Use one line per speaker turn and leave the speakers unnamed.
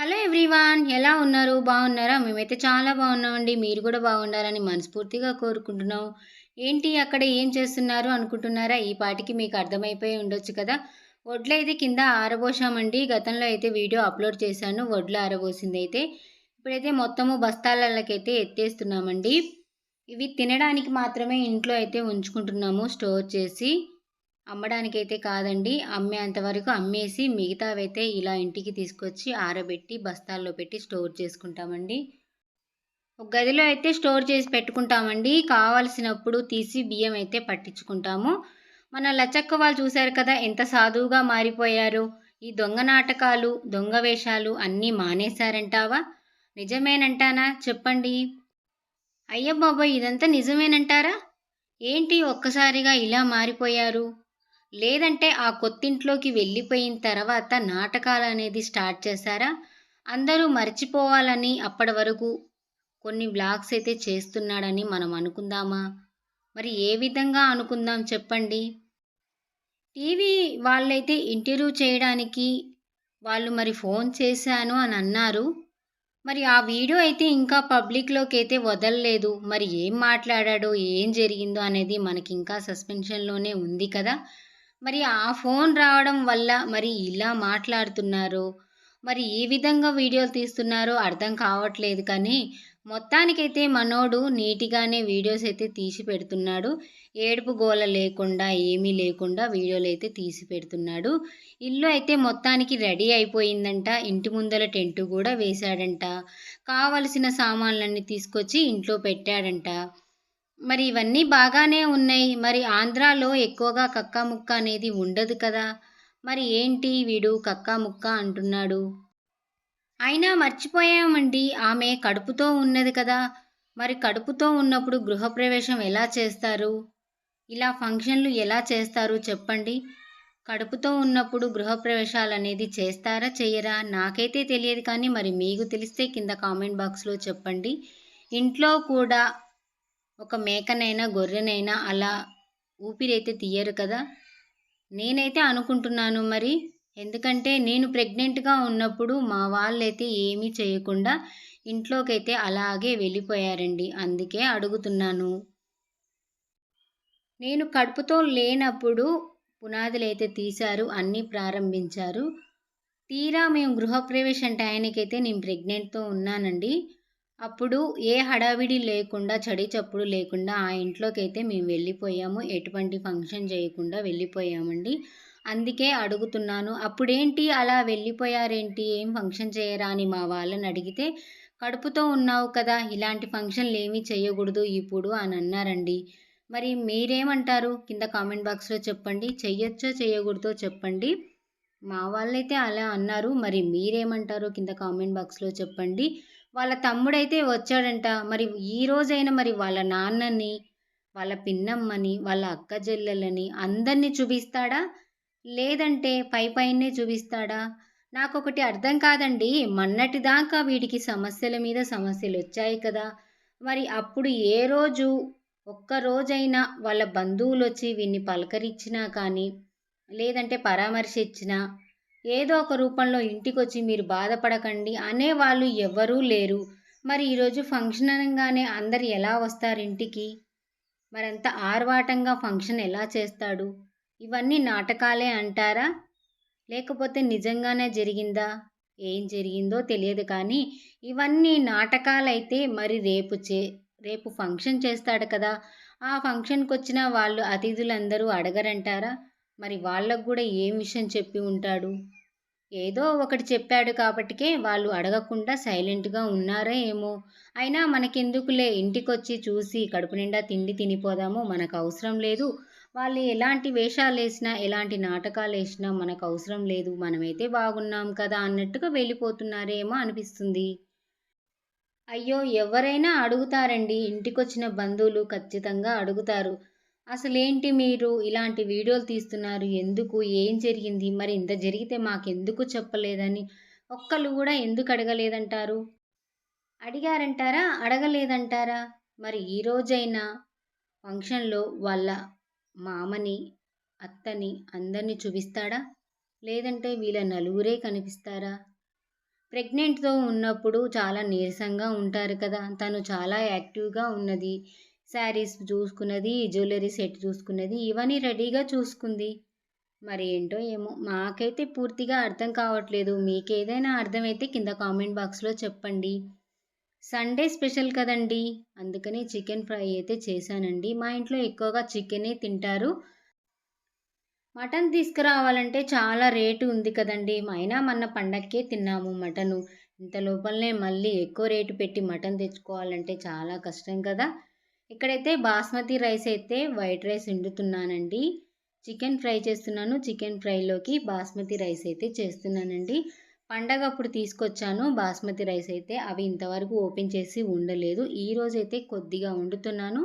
Hello everyone ఎలా ఉన్నారు? బాగున్నారా? మేమైతే చాలా బాగున్నామండి. మీరు కూడా బాగుండాలని మనస్ఫూర్తిగా కోరుకుంటున్నాం. ఏంటి అక్కడ ఏం చేస్తున్నారు అనుకుంటున్నారా? ఈ పాటికి మీకు అర్థమైపోయి ఉండొచ్చు కదా? వడ్లు అయితే కింద ఆరబోసామండి. గతంలో అయితే వీడియో అప్లోడ్ చేశాను. వడ్లు ఆరబోసింది అయితే. ఇప్పుడైతే మొత్తము బస్తాలకైతే ఎత్తేస్తున్నామండి. ఇవి తినడానికి మాత్రమే ఇంట్లో అయితే ఉంచుకుంటున్నాము. స్టోర్ చేసి అమ్మడానికైతే కాదండి. అమ్మేంత వరకు అమ్మేసి మిగతావైతే ఇలా ఇంటికి తీసుకొచ్చి ఆరబెట్టి బస్తాల్లో పెట్టి స్టోర్ చేసుకుంటామండి. ఒక గదిలో అయితే స్టోర్ చేసి పెట్టుకుంటామండి. కావలసినప్పుడు తీసి బియ్యం అయితే పట్టించుకుంటాము. మన లచ్చక్క వాళ్ళు చూశారు కదా ఎంత సాధువుగా మారిపోయారు. ఈ దొంగ నాటకాలు దొంగ వేషాలు అన్నీ మానేశారంటావా? నిజమేనంటానా? చెప్పండి. అయ్య బాబాయ్ ఇదంతా నిజమేనంటారా? ఏంటి ఒక్కసారిగా ఇలా మారిపోయారు? లేదంటే ఆ కొత్తింట్లోకి వెళ్ళిపోయిన తర్వాత నాటకాలు అనేది స్టార్ట్ చేశారా? అందరూ మర్చిపోవాలని అప్పటి వరకు కొన్ని బ్లాగ్స్ అయితే చేస్తున్నాడని మనం అనుకుందామా? మరి ఏ విధంగా అనుకుందాం చెప్పండి. టీవీ వాళ్ళైతే ఇంటర్వ్యూ చేయడానికి వాళ్ళు మరి ఫోన్ చేశాను అని అన్నారు. మరి ఆ వీడియో అయితే ఇంకా పబ్లిక్లోకి అయితే వదలలేదు. మరి ఏం మాట్లాడాడో ఏం జరిగిందో అనేది మనకి ఇంకా సస్పెన్షన్లోనే ఉంది కదా. మరి ఆ ఫోన్ రావడం వల్ల మరి ఇలా మాట్లాడుతున్నారు? మరి ఏ విధంగా వీడియోలు తీస్తున్నారో అర్థం కావట్లేదు కానీ మొత్తానికైతే మనోడు నీటిగానే వీడియోస్ అయితే తీసి పెడుతున్నాడు. ఏడుపు గోల లేకుండా ఏమీ లేకుండా వీడియోలు అయితే తీసి పెడుతున్నాడు. ఇల్లు అయితే మొత్తానికి రెడీ అయిపోయిందంట. ఇంటి ముందర టెంటు కూడా వేశాడంట. కావలసిన సామాన్లన్నీ తీసుకొచ్చి ఇంట్లో పెట్టాడంట. మరి ఇవన్నీ బాగానే ఉన్నాయి. మరి ఆంధ్రాలో ఎక్కువగా కక్కా ముక్క అనేది ఉండదు కదా. మరి ఏంటి వీడు కక్కా ముక్క అంటున్నాడు. అయినా మర్చిపోయామండి. ఆమె కడుపుతో ఉన్నది కదా. మరి కడుపుతో ఉన్నప్పుడు గృహప్రవేశం ఎలా చేస్తారు? ఇలా ఫంక్షన్లు ఎలా చేస్తారు చెప్పండి. కడుపుతో ఉన్నప్పుడు గృహప్రవేశాలు అనేది చేస్తారా చేయరా? నాకైతే తెలియదు కానీ మరి మీకు తెలిస్తే కింద కామెంట్ బాక్స్లో చెప్పండి. ఇంట్లో కూడా ఒక మేకనైనా గొర్రెనైనా అలా ఊపిరైతే తీయరు కదా. నేనైతే అనుకుంటున్నాను మరి. ఎందుకంటే నేను ప్రెగ్నెంట్గా ఉన్నప్పుడు మా వాళ్ళైతే ఏమీ చేయకుండా ఇంట్లోకైతే అలాగే వెళ్ళిపోయారండి. అందుకే అడుగుతున్నాను. నేను కడుపుతో లేనప్పుడు పునాదులు అయితే తీశారు అన్నీ ప్రారంభించారు. తీరా మేము గృహప్రవేశం అయితే నేను ప్రెగ్నెంట్తో ఉన్నానండి. అప్పుడు ఏ హడావిడి లేకుండా చడి చప్పుడు లేకుండా ఆ ఇంట్లోకి అయితే మేము వెళ్ళిపోయాము. ఎటువంటి ఫంక్షన్ చేయకుండా వెళ్ళిపోయామండి. అందుకే అడుగుతున్నాను అప్పుడేంటి అలా వెళ్ళిపోయారేంటి? ఏం ఫంక్షన్ చేయరా అని మా వాళ్ళని అడిగితే కడుపుతో ఉన్నావు కదా ఇలాంటి ఫంక్షన్లు ఏమీ చేయకూడదు ఇప్పుడు అని అన్నారండి. మరి మీరేమంటారు? కింద కామెంట్ బాక్స్లో చెప్పండి. చెయ్యొచ్చో చేయకూడదో చెప్పండి. మా వాళ్ళైతే అలా అన్నారు. మరి మీరేమంటారు కింద కామెంట్ బాక్స్లో చెప్పండి. వాళ్ళ తమ్ముడైతే వచ్చాడంట. మరి ఈ రోజైనా మరి వాళ్ళ నాన్నని వాళ్ళ పిన్నమ్మని వాళ్ళ అక్క చెల్లెలని అందరినీ చూపిస్తాడా? లేదంటే పై పైనే చూపిస్తాడా? నాకు ఒకటి అర్థం కాదండి. మొన్నటి దాకా వీడికి సమస్యల మీద సమస్యలు వచ్చాయి కదా. మరి అప్పుడు ఏ రోజు ఒక్క రోజైనా వాళ్ళ బంధువులు వచ్చి వీడిని పలకరించినా కానీ లేదంటే పరామర్శించినా ఏదో ఒక రూపంలో ఇంటికొచ్చి మీరు బాధపడకండి అనేవాళ్ళు ఎవరూ లేరు. మరి ఈరోజు ఫంక్షన్ అనగానే అందరు ఎలా వస్తారు ఇంటికి? మరంత ఆర్వాటంగా ఫంక్షన్ ఎలా చేస్తాడు? ఇవన్నీ నాటకాలే అంటారా? లేకపోతే నిజంగానే జరిగిందా? ఏం జరిగిందో తెలియదు కానీ ఇవన్నీ నాటకాలైతే మరి రేపు చే రేపు ఫంక్షన్ చేస్తాడు కదా. ఆ ఫంక్షన్కి వచ్చిన వాళ్ళు అతిథులందరూ అడగరంటారా? మరి వాళ్ళకు కూడా ఏం విషయం చెప్పి ఉంటాడు? ఏదో ఒకటి చెప్పాడు కాబట్టికే వాళ్ళు అడగకుండా సైలెంట్గా ఉన్నారే ఏమో. అయినా మనకెందుకులే ఇంటికొచ్చి చూసి కడుపు నిండా తిండి తినిపోదాము మనకు అవసరం లేదు. వాళ్ళు ఎలాంటి వేషాలు వేసినా ఎలాంటి నాటకాలు వేసినా మనకు అవసరం లేదు. మనమైతే బాగున్నాం కదా అన్నట్టుగా వెళ్ళిపోతున్నారేమో అనిపిస్తుంది. అయ్యో ఎవరైనా అడుగుతారండి. ఇంటికొచ్చిన బంధువులు ఖచ్చితంగా అడుగుతారు. అసలేంటి మీరు ఇలాంటి వీడియోలు తీస్తున్నారు? ఎందుకు? ఏం జరిగింది? మరి ఇంత జరిగితే మాకెందుకు చెప్పలేదని ఒక్కళ్ళు కూడా ఎందుకు అడగలేదంటారు? అడిగారంటారా? అడగలేదంటారా? మరి ఈ రోజైనా ఫంక్షన్లో వాళ్ళ మామని అత్తని అందరినీ చూపిస్తాడా? లేదంటే వీళ్ళ నలుగురే కనిపిస్తారా? ప్రెగ్నెంట్తో ఉన్నప్పుడు చాలా నీరసంగా ఉంటారు కదా. తను చాలా యాక్టివ్గా ఉన్నది. శారీస్ చూసుకున్నది జ్యువెలరీ సెట్ చూసుకున్నది ఇవన్నీ రెడీగా చూసుకుంది. మరి ఏంటో ఏమో మాకైతే పూర్తిగా అర్థం కావట్లేదు. మీకు ఏదైనా అర్థమైతే కింద కామెంట్ బాక్స్లో చెప్పండి. సండే స్పెషల్ కదండి. అందుకని చికెన్ ఫ్రై అయితే చేశానండి. మా ఇంట్లో ఎక్కువగా చికెనే తింటారు. మటన్ తీసుకురావాలంటే చాలా రేటు ఉంది కదండి. అయినా మొన్న పండక్కే తిన్నాము మటను. ఇంత లోపలనే మళ్ళీ ఎక్కువ రేటు పెట్టి మటన్ తెచ్చుకోవాలంటే చాలా కష్టం కదా. ఇక్కడైతే బాస్మతి రైస్ అయితే వైట్ రైస్ వండుతున్నానండి చికెన్ ఫ్రై చేస్తున్నాను. చికెన్ ఫ్రైలోకి బాస్మతి రైస్ అయితే చేస్తున్నానండి. పండగ అప్పుడు తీసుకొచ్చాను. బాస్మతి రైస్ అయితే అవి ఇంతవరకు ఓపెన్ చేసి ఉండలేదు. ఈరోజైతే కొద్దిగా వండుతున్నాను.